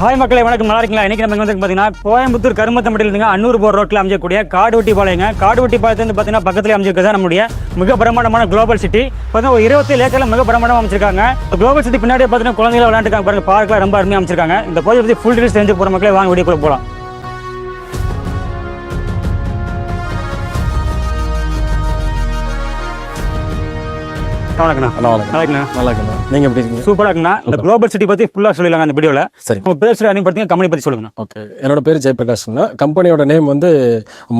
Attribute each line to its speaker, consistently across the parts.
Speaker 1: Hi மக்களை வணக்கம். நல்லா இருக்கீங்களா? இன்னைக்கு நம்ம வந்து பார்த்தீங்கன்னா கோயம்புத்தூர் கருமத்தம்பட்டியில் இருந்துங்க அன்னூறு போர் ரோட்டில் அமைக்கக்கூடிய காடுவட்டி பாளையங்க. காடுவட்டி பாளையத்து வந்து பார்த்தீங்கன்னா பக்கத்தில் அமைச்சிருக்கிறது நம்முடைய மிக பிரமாண்டமான குளோபல் சிட்டி பார்த்தீங்கன்னா ஒரு இருபத்தி ஏக்கரில் மிக பிரமாண்டமாக அமைச்சிருக்காங்க குளோபல் சிட்டி பின்னாடி பார்த்தீங்கன்னா குழந்தைகளை விளையாண்டுருக்காங்க பாருங்க பார்க்கலாம் ரொம்ப அருமையாக அமைச்சிருக்காங்க இந்த பகுதியை பற்றி ஃபுல் டீல்ஸ் தெரிஞ்சு போகிற மக்களே வாங்க வீடியோக்குள்ள போகலாம் வணக்கண்ணா
Speaker 2: நல்லா வணக்கம்
Speaker 1: நல்லா
Speaker 2: நீங்க எப்படி இருக்கீங்க?
Speaker 1: இருக்குண்ணா இந்த குளோபல் சிட்டி பற்றி ஃபுல்லாக சொல்லிடலாங்க அந்த வீடியோவில்
Speaker 2: சரி
Speaker 1: உங்கள் பேர் சொல்லி பார்த்தீங்கன்னா கம்பெனி பற்றி சொல்லுங்கண்ணா.
Speaker 2: ஓகே. என்னோட பேர் ஜெயபிரகாஷ்ங்க கம்பெனியோட நேம் வந்து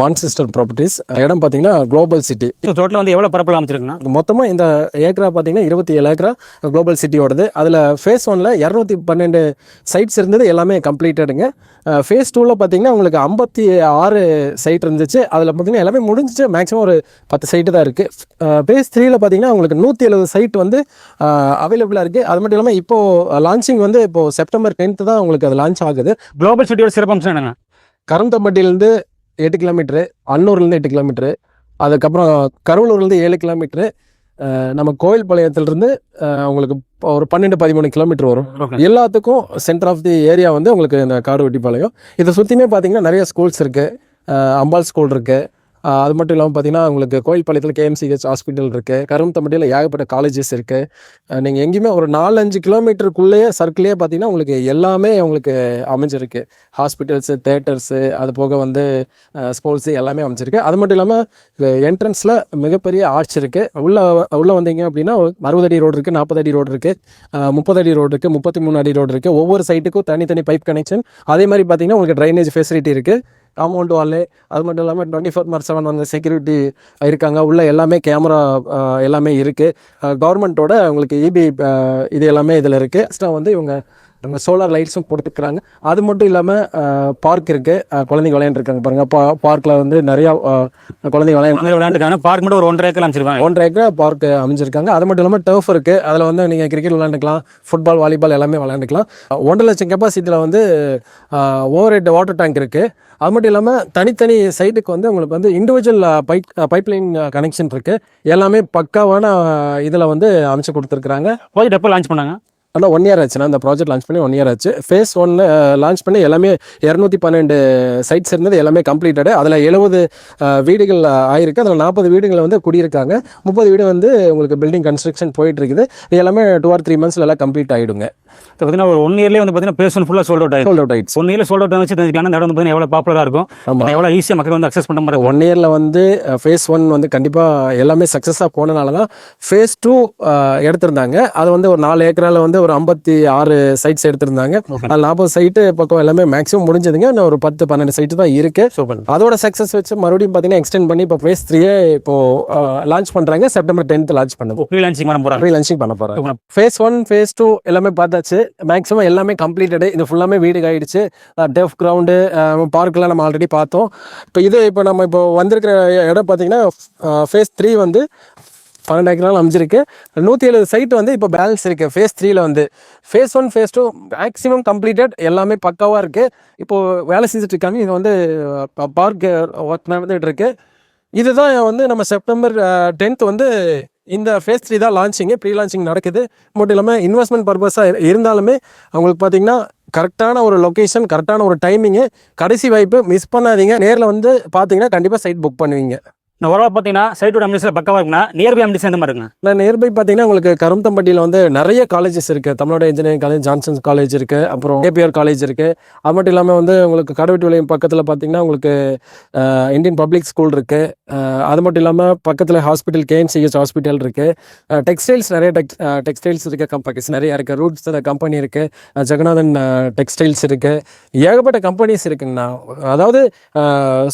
Speaker 2: மான்சிஸ்டர் ப்ராப்பர்ட்டிஸ் இடம் பார்த்தீங்கன்னா குளோபல் சிட்டி
Speaker 1: டோட்டல் வந்து எவ்வளோ பரப்பில் அமைச்சிருக்குண்ணா?
Speaker 2: மொத்தமாக இந்த ஏக்கரா பார்த்தீங்கன்னா இருபத்தி ஏழு ஏக்கரா குளோபல் சிட்டியோடது அதில் ஃபேஸ் ஒனில் இரநூத்தி பன்னெண்டு சைட்ஸ் இருந்தது எல்லாமே கம்ப்ளீட்டடுங்க ஃபேஸ் டூவில் பார்த்தீங்கன்னா உங்களுக்கு ஐம்பத்தி ஆறு சைட் இருந்துச்சு. அதில் பார்த்தீங்கன்னா எல்லாமே முடிஞ்சிச்சு. மேக்ஸிமம் ஒரு பத்து சைட்டு தான் இருக்குது ஃபேஸ் த்ரீயில் பார்த்தீங்கன்னா உங்களுக்கு நூற்றி எழுபது சைட் வந்து அவைலபிளாக இருக்குது அது மட்டும் இல்லாமல் இப்போது லான்ச்சிங் வந்து இப்போது செப்டம்பர் டென்த்து தான் உங்களுக்கு அது லான்ச் ஆகுது.
Speaker 1: குளோபல் சிட்டியோட சிறப்பம்சம் என்னங்க?
Speaker 2: கருந்தம்பட்டியிலேருந்து எட்டு கிலோமீட்ரு அன்னூர்லேருந்து எட்டு கிலோமீட்ரு அதுக்கப்புறம் கருவலூர்லேருந்து ஏழு கிலோமீட்ரு நம்ம கோயில்பாளையத்துலேருந்து உங்களுக்கு ஒரு பன்னெண்டு பதிமூணு கிலோமீட்டர் வரும். எல்லாத்துக்கும் சென்டர் ஆஃப் தி ஏரியா வந்து உங்களுக்கு இந்த காடுவெட்டிப்பாளையம். இதை சுற்றியுமே பார்த்தீங்கன்னா நிறைய ஸ்கூல்ஸ் இருக்குது அம்பாள் ஸ்கூல் இருக்குது அது மட்டும் இல்லாமல் பார்த்தீங்கன்னா உங்களுக்கு கோயில்பாளையத்தில் கேஎம்சிஹெச் ஹாஸ்பிட்டல் இருக்குது கரும்பத்தம்பட்டியில் ஏகப்பட்ட காலேஜஸ் இருக்குது நீங்கள் எங்கேயுமே ஒரு நாலஞ்சு கிலோமீட்டருக்குள்ளேயே சர்க்கிளே பார்த்தீங்கன்னா உங்களுக்கு எல்லாமே உங்களுக்கு அமைஞ்சிருக்கு. ஹாஸ்பிட்டல்ஸு தேட்டர்ஸு அது போக வந்து ஸ்போர்ட்ஸு எல்லாமே அமைஞ்சிருக்கு. அது மட்டும் இல்லாமல் என்ட்ரன்ஸில் மிகப்பெரிய ஆர்ச் இருக்குது உள்ளே உள்ளே வந்தீங்க அப்படின்னா அறுபது அடி ரோடு இருக்குது நாற்பது அடி ரோடு இருக்குது முப்பது அடி ரோடு இருக்குது முப்பத்தி மூணு அடி ரோடு இருக்குது ஒவ்வொரு சைட்டுக்கும் தனித்தனி பைப் கனெக்ஷன் அதே மாதிரி பார்த்தீங்கன்னா உங்களுக்கு ட்ரைனேஜ் ஃபெசிலிட்டி இருக்குது காம்பவுண்ட் வாலு அது மட்டும் இல்லாமல் டுவெண்ட்டி ஃபோர் மார்க் செவன் வந்து செக்யூரிட்டி இருக்காங்க. உள்ளே எல்லாமே கேமரா எல்லாமே இருக்குது கவர்மெண்ட்டோட உங்களுக்கு இபி இது எல்லாமே இதில் இருக்குது எக்ஸ்ட்ரா வந்து இவங்க நம்ம சோலார் லைட்ஸும் கொடுத்துருக்குறாங்க அது மட்டும் இல்லாமல் பார்க் இருக்குது குழந்தைங்க விளையாண்டுருக்காங்க பாருங்கள் பா பார்க்கில் வந்து நிறையா குழந்தைங்க விளையாண்டு
Speaker 1: விளையாண்டுக்கான பார்க் மட்டும் ஒரு ஒன்றரை ஏக்கர் அமைச்சிருக்காங்க
Speaker 2: ஒன்றரை ஏக்கர் பார்க் அமைஞ்சிருக்காங்க. அது மட்டும் இல்லாமல் டர்ஃப் இருக்குது அதில் வந்து நீங்கள் கிரிக்கெட் விளையாண்டுக்கலாம் ஃபுட்பால் வாலிபால் எல்லாமே விளையாண்டுக்கலாம். ஒன்றரை லட்சம் கெப்பாசிட்டியில் வந்து ஓவர் ஹெட் வாட்டர் டேங்க் இருக்குது அது மட்டும் இல்லாமல் தனித்தனி சைட்டுக்கு வந்து உங்களுக்கு வந்து இண்டிவிஜுவல் பைப் பைப்லைன் கனெக்ஷன் இருக்குது எல்லாமே பக்காவான இதில் வந்து அமைச்சு கொடுத்துருக்குறாங்க.
Speaker 1: ப்ராஜெக்ட் எப்போ லான்ச் பண்ணாங்க?
Speaker 2: ஆனால் ஒன் இயர் ஆச்சுன்னா அந்த ப்ராஜெக்ட் லான்ச் பண்ணி ஒன் இயர் ஆச்சு. ஃபேஸ் ஒன்ல லான்ச் பண்ணி எல்லாமே இரநூத்தி பன்னெண்டு சைட்ஸ் இருந்தது எல்லாமே கம்ப்ளீட்டடு அதில் எழுபது வீடுகள் ஆயிருக்கு. அதில் நாற்பது வீடுகள் வந்து குடியிருக்காங்க. முப்பது வீடு வந்து உங்களுக்கு பில்டிங் கன்ஸ்ட்ரக்ஷன் போயிட்டு இருக்குது இது எல்லாமே டூ ஆர் த்ரீ மந்த்ஸ்ல எல்லாம் கம்ப்ளீட் ஆகிடுங்க
Speaker 1: இப்போ பார்த்தீங்கன்னா ஒரு ஒன் இயர்லேயே வந்து பார்த்தீங்கன்னா பேசன் ஃபுல்லாக சோல்ட் அவுட் ஆயிடும்
Speaker 2: சோல்ட் அவுட் ஆயிடுச்சு.
Speaker 1: ஒன் இயர்ல சோல்ட் அவுட் வச்சு தெரிஞ்சுக்கலாம் இடம் வந்து பார்த்தீங்கன்னா எவ்வளோ பாப்புலராக இருக்கும்.
Speaker 2: ஆமாம்
Speaker 1: எவ்வளோ ஈஸியாக மக்கள் வந்து அக்சஸ் பண்ண மாதிரி
Speaker 2: ஒன் இயரில் வந்து ஃபேஸ் ஒன் வந்து கண்டிப்பாக எல்லாமே சக்ஸஸாக போனனால தான் ஃபேஸ் டூ எடுத்திருந்தாங்க. அது வந்து ஒரு நாலு ஏக்கரால வந்து ஒரு ஐம்பத்தி ஆறு சைட்ஸ் எடுத்திருந்தாங்க. அது நாற்பது சைட்டு பக்கம் எல்லாமே மேக்ஸிமம் முடிஞ்சதுங்க. இன்னும் ஒரு பத்து பன்னெண்டு சைட்டு தான் இருக்கு. அதோட சக்ஸஸ் வச்சு மறுபடியும் பார்த்தீங்கன்னா எக்ஸ்டெண்ட் பண்ணி இப்போ ஃபேஸ் த்ரீயே இப்போ லான்ச் பண்ணுறாங்க செப்டம்பர் டென்த் லான்ச் பண்ணுவோம்
Speaker 1: ஃப்ரீ லான்ச்சிங் பண்ண போகிறாங்க
Speaker 2: ஃப்ரீ லான்ச்சிங் பண்ண போகிறாங்க ஃபேஸ் ஒன் ஃபேஸ் டூ எல்லாமே பார்த்தாச்சு. மேக்ஸிமம் எல்லாமே கம்ப்ளீட்டடு இது ஃபுல்லாமே வீடு ஆயிடுச்சு டெஃப் கிரவுண்டு பார்க்கெலாம் நம்ம ஆல்ரெடி பார்த்தோம். இப்போ இது இப்போ நம்ம இப்போ வந்திருக்கிற இடம் பார்த்தீங்கன்னா ஃபேஸ் த்ரீ வந்து பன்னெண்டு ஏக்கரால் அமைஞ்சிருக்கு நூற்றி எழுபது சைட் வந்து இப்போ பேலன்ஸ் இருக்குது ஃபேஸ் த்ரீயில் வந்து. Phase one phase two maximum completed எல்லாமே பக்காவாக இருக்குது இப்போது வேலை செஞ்சுட்டு இருக்காங்க. இது வந்து பார்க் ஒர்க் நடந்துகிட்டு இருக்கு. இதுதான் வந்து நம்ம செப்டம்பர் டென்த் வந்து இந்த ஃபேஸ் த்ரீ தான் லான்ச்சிங்கு ப்ரீ லான்ச்சிங் நடக்குது. மட்டும் இல்லாமல் இன்வெஸ்ட்மெண்ட் பர்பஸாக இருந்தாலுமே அவங்களுக்கு பார்த்தீங்கன்னா கரெக்டான ஒரு லொக்கேஷன் கரெக்டான ஒரு டைமிங்கு கடைசி வாய்ப்பு மிஸ் பண்ணாதீங்க. நேரில் வந்து பார்த்தீங்கன்னா கண்டிப்பாக சைட் புக் பண்ணுவீங்க.
Speaker 1: இந்த ஓரளவு பார்த்தீங்கன்னா சைட்டோட அமினிஸ்ல பக்கமாக இருக்குன்னா நியர்பை அமினிஸ் எந்த மாதிரி இருக்குங்க?
Speaker 2: நான் நியர்பை பார்த்தீங்கன்னா உங்களுக்கு கரும்தம்பட்டியில் வந்து நிறைய காலேஜஸ் இருக்குது Tamil Nadu engineering college Johnson's college இருக்குது அப்புறம் ஏபிஆர் காலேஜ் இருக்குது அது மட்டும் இல்லாமல் வந்து உங்களுக்கு கடவுட்டி விளையம் பக்கத்தில் பார்த்தீங்கன்னா உங்களுக்கு இந்தியன் பப்ளிக் ஸ்கூல் இருக்குது அது மட்டும் இல்லாமல் பக்கத்தில் ஹாஸ்பிட்டல் கேஎம்சிஹெச் ஹாஸ்பிட்டல் இருக்குது டெக்ஸ்டைல்ஸ் நிறைய டெக்ஸ் டெக்ஸ்டைல்ஸ் இருக்க. கம்பெனிஸ் நிறைய இருக்குது ரூட்ஸ் கம்பெனி இருக்குது ஜெகநாதன் டெக்ஸ்டைல்ஸ் இருக்குது ஏகப்பட்ட கம்பெனிஸ் இருக்குங்கண்ணா. அதாவது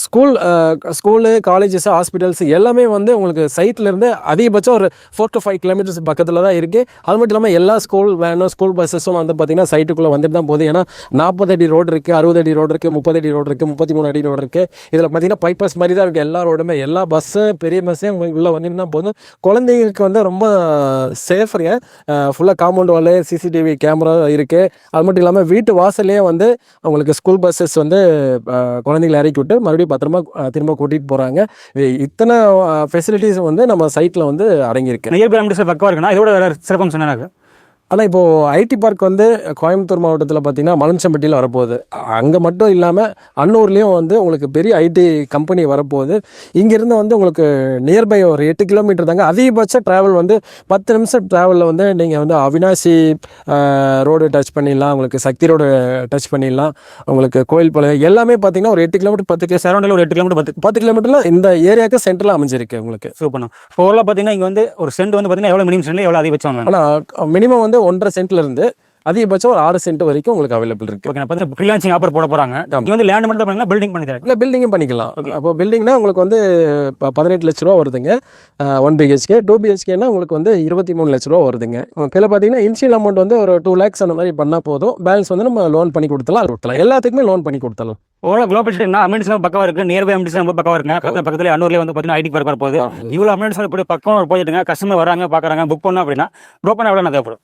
Speaker 2: school school colleges hospital hospitals எல்லாமே வந்து உங்களுக்கு சைட்லேருந்து அதிகபட்சம் ஒரு ஃபோர் டு ஃபைவ் கிலோமீட்டர்ஸ் பக்கத்தில் தான் இருக்குது அது மட்டும் இல்லாமல் எல்லா ஸ்கூல் வேனும் ஸ்கூல் பஸ்ஸஸும் வந்து பார்த்தீங்கன்னா சைட்டுக்குள்ளே வந்துட்டு தான் போகுது. ஏன்னா நாற்பது அடி ரோடு இருக்குது அறுபது அடி ரோடு இருக்குது முப்பது அடி ரோடு இருக்குது முப்பத்தி மூணு அடி ரோடு இருக்குது இதில் பார்த்திங்கன்னா பைபாஸ் மாதிரி தான் இருக்குது எல்லா ரோடுமே எல்லா பஸ்ஸு பெரிய பஸ்ஸே உள்ளே வந்துட்டு தான் போதும் குழந்தைங்களுக்கு வந்து ரொம்ப சேஃபருங்க ஃபுல்லாக காம்பவுண்ட் வாலு சிசிடிவி கேமரா இருக்குது அது மட்டும் இல்லாமல் வீட்டு வாசல்லே வந்து அவங்களுக்கு ஸ்கூல் பஸ்ஸஸ் வந்து குழந்தைங்களை இறக்கி விட்டு மறுபடியும் பத்திரமா திரும்ப கூட்டிகிட்டு போகிறாங்க இத்தனை ஃபெசிலிட்டிஸ் வந்து நம்ம சைட்டில் வந்து அடங்கியிருக்கு.
Speaker 1: நியர்பை அமினிஸ் பக்கவாக இருக்குன்னா இதோட வேறு சிறப்பம் என்ன
Speaker 2: ஆனால் இப்போ ஐடி பார்க் வந்து கோயம்புத்தூர் மாவட்டத்தில் பார்த்தீங்கன்னா மலம்சம்பட்டியில் வரப்போகுது. அங்கே மட்டும் இல்லாமல் அன்னூர்லேயும் வந்து உங்களுக்கு பெரிய ஐடி கம்பெனி வரப்போகுது. இங்கேருந்து வந்து உங்களுக்கு நியர்பை ஒரு எட்டு கிலோமீட்டர் தாங்க. அதிகபட்ச ட்ராவல் வந்து பத்து நிமிஷம் ட்ராவலில் வந்து நீங்கள் வந்து அவினாசி ரோடு டச் பண்ணிடலாம். உங்களுக்கு சக்தி ரோடு டச் பண்ணிடலாம். உங்களுக்கு கோயில்பாளையம் எல்லாமே பார்த்தீங்கன்னா ஒரு எட்டு கிலோமீட்டர் பத்து
Speaker 1: சரௌண்டில் ஒரு எட்டு கிலோமீட்டர் பத்து
Speaker 2: பத்து கிலோமீட்டரில் இந்த ஏரியாவுக்கு சென்டரில் அமைஞ்சிருக்கு உங்களுக்கு.
Speaker 1: சூப்பர் இப்போ ஓவரால் பார்த்தீங்கன்னா இங்கே வந்து ஒரு சென்ட் வந்து பார்த்தீங்கன்னா எவ்வளோ மினிமம் சென்ட்ல எவ்வளோ அதிகபட்சம்
Speaker 2: ஆனால் மினிமம் வந்து ஒன்றரை சென்ட்ல இருந்து அதிகபட்சம் ஒரு ஆறு சென்ட் வரைக்கும் உங்களுக்கு அவைலபிள் இருக்கு.
Speaker 1: ஓகே பார்த்தீங்கன்னா ஃப்ரீலான்சிங் ஆஃபர் போட போகிறாங்க இங்கே வந்து லேண்ட் மட்டும் பண்ணீங்கன்னா பில்டிங் பண்ணி தரேன்.
Speaker 2: இல்லை பில்டிங்கும் பண்ணிக்கலாம். அப்போ பில்டிங்னா உங்களுக்கு வந்து இப்போ பதினெட்டு லட்ச ரூபா வருதுங்க. ஒன் பிஹெச்கே டூ பிஹெச்கேனா உங்களுக்கு வந்து இருபத்தி மூணு லட்ச ரூபா வருதுங்க. இதில் பார்த்தீங்கன்னா இனிஷியல் அமௌண்ட் வந்து ஒரு டூ லேக்ஸ் அந்த மாதிரி பண்ணால் போதும். பேலன்ஸ் வந்து நம்ம லோன் பண்ணி கொடுத்தலாம் கொடுத்தலாம் எல்லாத்துக்குமே லோன் பண்ணி கொடுத்தலாம்
Speaker 1: ஓவரால் குளோபல் சிட்டி அமெண்ட்ஸ்லாம் பக்கவா இருக்கு? நியர்பை அமெண்ட்ஸ் ரொம்ப பக்கவா இருக்குங்க. பக்கத்துல அன்னூர்லேயே வந்து பார்த்தீங்கன்னா ஐடி பார்க் வர போகுது. இவ்வளோ அமெண்ட்ஸ் இப்படி பக்கம் போயிட்டுங்க கஸ்டமர் வராங்க பார்க்குறாங்க புக் பண்ணோம் அப்படின்னா ப்ரோ பண்ண எவ்வளோ தேவைப்படும்?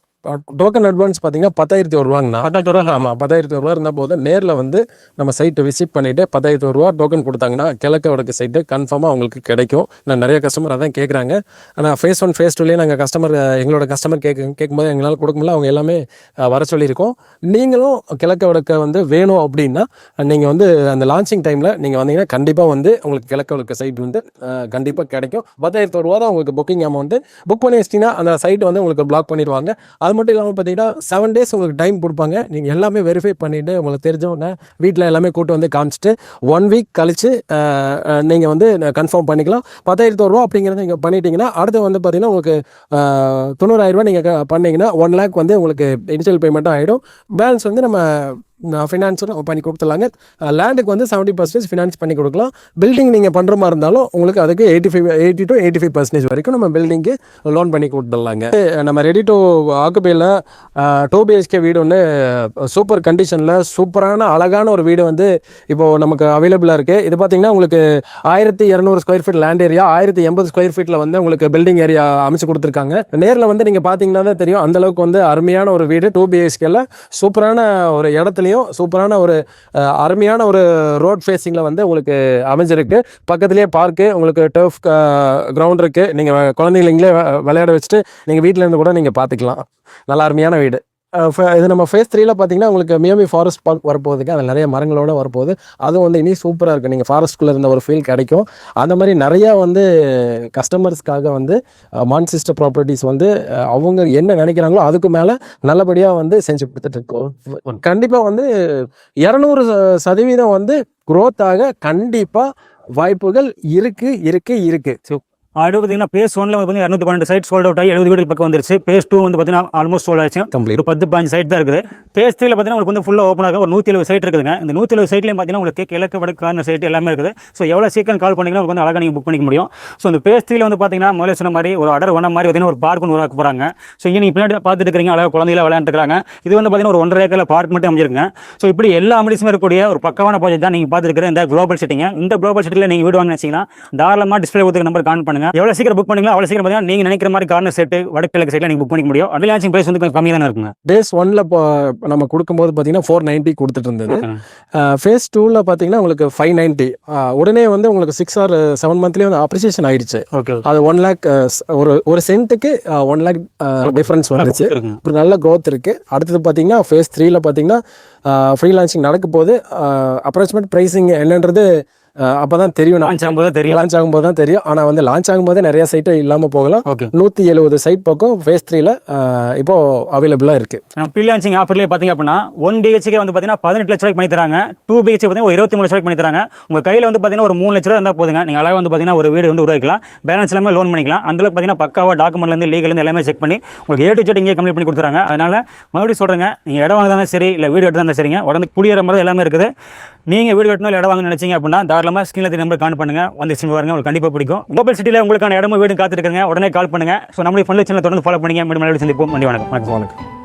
Speaker 2: டோக்கன் அட்வான்ஸ் பார்த்தீங்கன்னா பத்தாயிரத்தி ஒரு ரூபாங்கண்ணா.
Speaker 1: ரூபா
Speaker 2: ஆமாம் பத்தாயிரத்தி ஒரு ரூபா இருந்தால் போதும். நேரில் வந்து நம்ம சைட்டை விசிட் பண்ணிவிட்டு பத்தாயிரத்தி ஒரு ரூபா டோக்கன் கொடுத்தாங்கன்னா கிழக்கு வடக்கு சைட்டு கன்ஃபார்மாக உங்களுக்கு கிடைக்கும். நான் நிறைய கஸ்டமர் அதான் கேட்குறாங்க ஆனால் ஃபேஸ் ஒன் ஃபேஸ் டூலேயே நாங்கள் கஸ்டமர் எங்களோட கஸ்டமர் கேட்க கேட்கும்போது எங்களால் கொடுக்க முடியல. அவங்க எல்லாமே வர சொல்லியிருக்கோம். நீங்களும் கிழக்கு வடக்க வந்து வேணும் அப்படின்னா நீங்கள் வந்து அந்த லான்ச்சிங் டைமில் நீங்கள் வந்தீங்கன்னா கண்டிப்பாக வந்து உங்களுக்கு கிழக்கு வடக்கு சைட் வந்து கண்டிப்பாக கிடைக்கும். பத்தாயிரத்தி ஒரு ரூபா தான் உங்களுக்கு புக்கிங் அமௌண்ட்டு புக் பண்ணி வச்சிட்டிங்கன்னா அந்த சைட் வந்து உங்களுக்கு பிளாக் பண்ணிடுவாங்க. அது மட்டும் இல்லாமல் பார்த்தீங்கன்னா செவன் டேஸ் உங்களுக்கு டைம் கொடுப்பாங்க. நீங்கள் எல்லாமே வெரிஃபை பண்ணிவிட்டு உங்களுக்கு தெரிஞ்சவொடனே வீட்டில் எல்லாமே கூட்டு வந்து காமிச்சிட்டு ஒன் வீக் கழித்து நீங்கள் வந்து கன்ஃபார்ம் பண்ணிக்கலாம். பத்தாயிரத்து ரூபா அப்படிங்கிறத நீங்கள் பண்ணிட்டீங்கன்னா அடுத்து வந்து பார்த்தீங்கன்னா உங்களுக்கு தொண்ணூறாயிரரூபா தொண்ணூறாயிரம் நீங்கள் பண்ணீங்கன்னா ஒன் லேக் வந்து உங்களுக்கு டிஜிட்டல் பேமெண்ட்டும் ஆகிடும் பேலன்ஸ் வந்து நம்ம ஃபினான்ஸும் நம்ம பண்ணி கொடுத்துலாங்க லேண்டுக்கு வந்து செவன்ட்டி பர்சன்டேஜ் ஃபினான்ஸ் பண்ணி கொடுக்கலாம். பில்டிங் நீங்கள் பண்ணுற மாதிரி இருந்தாலும் உங்களுக்கு அதுக்கு eighty five eighty two eighty five percentage வரைக்கும் நம்ம பில்டிங்க்கு லோன் பண்ணி கொடுத்துடலாங்க. நம்ம ரெடி டு ஆக்குபையில் டூ பிஹெச்கே வீடு ஒன்று சூப்பர் கண்டிஷனில் சூப்பரான அழகான ஒரு வீடு வந்து இப்போது நமக்கு அவைலபிளாக இருக்குது இது பார்த்தீங்கன்னா உங்களுக்கு ஆயிரத்தி இரநூறு ஸ்கொயர் ஃபீட் லேண்ட் ஏரியா ஆயிரத்தி எண்பது ஸ்கொயர் ஃபீட்டில் வந்து உங்களுக்கு பில்டிங் ஏரியா அமைச்சு கொடுத்துருக்காங்க. நேரில் வந்து நீங்கள் பார்த்தீங்கன்னா தான் தெரியும் அந்த அளவுக்கு வந்து அருமையான ஒரு வீடு டூ பிஹெச்கேல சூப்பரான ஒரு இடத்துலையும் சூப்பரான ஒரு அருமையான ஒரு ரோட் ஃபேஸிங்கில் வந்து உங்களுக்கு அமைஞ்சிருக்கு. பக்கத்துலேயே பார்க்கு உங்களுக்கு டர்ஃப் கிரவுண்ட் இருக்குது நீங்கள் குழந்தைங்களே விளையாட வச்சுட்டு நீங்கள் வீட்டில் இருந்து கூட நீங்கள் பார்த்துக்கலாம் நல்ல அருமையான வீடு. இது நம்ம ஃபேஸ் த்ரீல பார்த்தீங்கன்னா உங்களுக்கு மியாமி ஃபாரஸ்ட் பார்க் வரப்போகுதுங்க அதில் நிறைய மரங்களோட வரப்போகுது. அதுவும் வந்து இனி சூப்பராக இருக்குது நீங்கள் ஃபாரஸ்ட்குள்ளே இருந்த ஒரு ஃபீல் கிடைக்கும். அந்த மாதிரி நிறையா வந்து கஸ்டமர்ஸ்க்காக வந்து மான்சிஸ்டர் ப்ராப்பர்ட்டிஸ் வந்து அவங்க என்ன நினைக்கிறாங்களோ அதுக்கு மேலே நல்லபடியாக வந்து செஞ்சு கொடுத்துட்டு இருக்கோம் கண்டிப்பாக வந்து இரநூறு சதவீதம் வந்து growth ஆக கண்டிப்பாக வாய்ப்புகள் இருக்குது இருக்குது இருக்குது
Speaker 1: அடுத்து பார்த்தீங்கன்னா பேஸ் ஒன்ல வந்து இரநூத்தி பன்னெண்டு சைட் சோல்ட் அவுட் ஆகி எழுபது வீடு பக்கம் வந்துருச்சு. பேஸ் டூ வந்து பார்த்தீங்கன்னா ஆல்மோஸ்ட் சோல்ட் ஆச்சு
Speaker 2: கம்ப்ளீட்
Speaker 1: ஒரு பத்து பாஞ்சு சைட் தான் இருக்குது. பேஸ் த்ரீல பார்த்தீங்கன்னா உங்களுக்கு வந்து ஃபுல்லாக ஓப்பன் ஆகும் ஒரு நூற்றி எழுபது சைட் இருக்குதுங்க. இந்த நூற்றி எழுபது சைட்லையும் பார்த்தீங்கன்னா உங்களுக்கு கிழக்கு வடக்கு கார்னர் சைட் எல்லாமே இருக்குது. ஸோ எவ்வளோ சீக்கிரம் கால் பண்ணிங்கன்னா உங்களுக்கு வந்து அழகாக நீங்கள் புக் பண்ணிக்க முடியும். ஸோ இந்த பேஸ் த்ரீல வந்து பார்த்தீங்கன்னா முதல்ல சொன்ன மாதிரி ஒரு அடர் ஒன்ன மாதிரி பார்த்தீங்கன்னா ஒரு பார்க் ஒன்று உருவாக்க போகிறாங்க ஸோ இங்கே நீங்கள் பின்னாடி பார்த்துட்டு இருக்கிறீங்க. அழகாக குழந்தைகளை விளையாண்டுருக்காங்க இது வந்து பார்த்தீங்கன்னா ஒரு ஒன்றரை ஏக்கரில் பார்க் மட்டும் அமைஞ்சிருங்க ஸோ இப்படி எல்லா அமிடிஸுமே இருக்கக்கூடிய ஒரு பக்கமான ப்ராஜெக்ட் தான் நீங்கள் பார்த்துருக்கிற இந்த குளோபல் சிட்டிங்க இந்த குளோபல் சிட்டியில் நீங்கள் வீடு வாங்க நினச்சிங்கன்னா தாராளமாக டிஸ்பிளே கொடுத்துக்க நம்பர் கான் பண்ணுங்க. எவ்வளோ சீக்கிரம் புக் பண்ணீங்களோ அவ்வளோ சீக்கிரம் பார்த்தீங்கன்னா நீங்கள் நினைக்கிற மாதிரி கார்னர் செட்டு வடகிழக்கு சைட்டில் நீங்கள் புக் பண்ணிக்க முடியும். அட்வான்சிங் ப்ரைஸ் வந்து கொஞ்சம் கம்மியாக தானே இருக்குங்க.
Speaker 2: டேஸ் ஒன்ல நம்ம கொடுக்கும்போது பார்த்தீங்கன்னா ஃபோர் நைன்ட்டி கொடுத்துட்டு இருந்தது. ஃபேஸ் டூவில் பார்த்தீங்கன்னா உங்களுக்கு ஃபைவ் நைன்ட்டி உடனே வந்து உங்களுக்கு சிக்ஸ் ஆர் செவன் மந்த்லேயே வந்து அப்ரிசியேஷன் ஆயிடுச்சு.
Speaker 1: ஓகே
Speaker 2: அது ஒன் லேக் ஒரு ஒரு சென்ட்டுக்கு ஒன் லேக் டிஃப்ரென்ஸ் வந்துச்சு. ஒரு நல்ல growth இருக்கு. அடுத்தது பார்த்தீங்கன்னா ஃபேஸ் த்ரீல பார்த்தீங்கன்னா ஃப்ரீ லான்ச்சிங் நடக்க போது அப்ராக்சிமேட் ப்ரைஸிங் என்னன்றது அப்போ தான் தெரியும்.
Speaker 1: லான்ச் ஆகும்போது தெரியும்.
Speaker 2: லான்ச் ஆகும்போது தான் தெரியும். ஆனால் வந்து லான்ச் ஆகும்போதே நிறைய சைட்டு இல்லாமல் போகலாம்.
Speaker 1: ஓகே
Speaker 2: நூற்றி எழுபது சைட் பக்கம் ஃபேஸ் த்ரீல இப்போ அவைலபிளாக இருக்கு.
Speaker 1: ப்ரீ லான்ச்சிங் ஆஃபர்லேயே பார்த்தீங்க அப்படின்னா ஒன் பிஹெச்கே வந்து பார்த்தீங்கன்னா பதினெட்டு லட்ச ரூபாய்க்கு பண்ணி தராங்க. டூ பிஹெச்கே பார்த்தீங்கன்னா ஒரு இருபத்தி மூணு லட்ச ரூபாய்க்கு பண்ணி தராங்க. உங்கள் கையில் வந்து பார்த்தீங்கன்னா ஒரு மூணு லட்ச ரூபா இருந்தால் போதுங்க. நீங்கள் அழகாக வந்து பார்த்தீங்கன்னா ஒரு வீடு வந்து உருவாக்கலாம் பேலன்ஸ் எல்லாமே லோன் பண்ணிக்கலாம். அந்த அளவுக்கு பார்த்தீங்கன்னா பக்காவாக டாக்குமெண்ட்லேருந்து லீகலேருந்து எல்லாமே செக் பண்ணி உங்களுக்கு ஏ டு ஜெட் இங்கே கம்ப்ளீட் பண்ணி கொடுத்துறாங்க. அதனால் மறுபடியும் சொல்கிறேங்க நீங்கள் இடம் வாங்கினா சரி இல்லை வீடு எடுத்தாலும் சரிங்க. உடனே குடியேற மாதிரி எல்லாமே இருக்குது. நீங்கள் வீடு கட்டணும் இல்லை இடம் வாங்க நினச்சிங்க அப்படின்னா தாராளமாக ஸ்கிரீனில் நம்பர் கால் பண்ணுங்கள் வந்து சிம் பாருங்க உங்களுக்கு கண்டிப்பாக பிடிக்கும். குளோபல் சிட்டியில் உங்களுக்கான இடமும் வீடும் காத்துருக்குங்க உடனே கால் பண்ணுங்கள் ஸோ நம்மளுடைய ஃபோனில் சேனல் தொடர்ந்து ஃபாலோ பண்ணிங்க. மீண்டும் மறுபடியும் சந்திப்போம். நன்றி வணக்கம். வணக்கம்.
Speaker 2: வணக்கம்.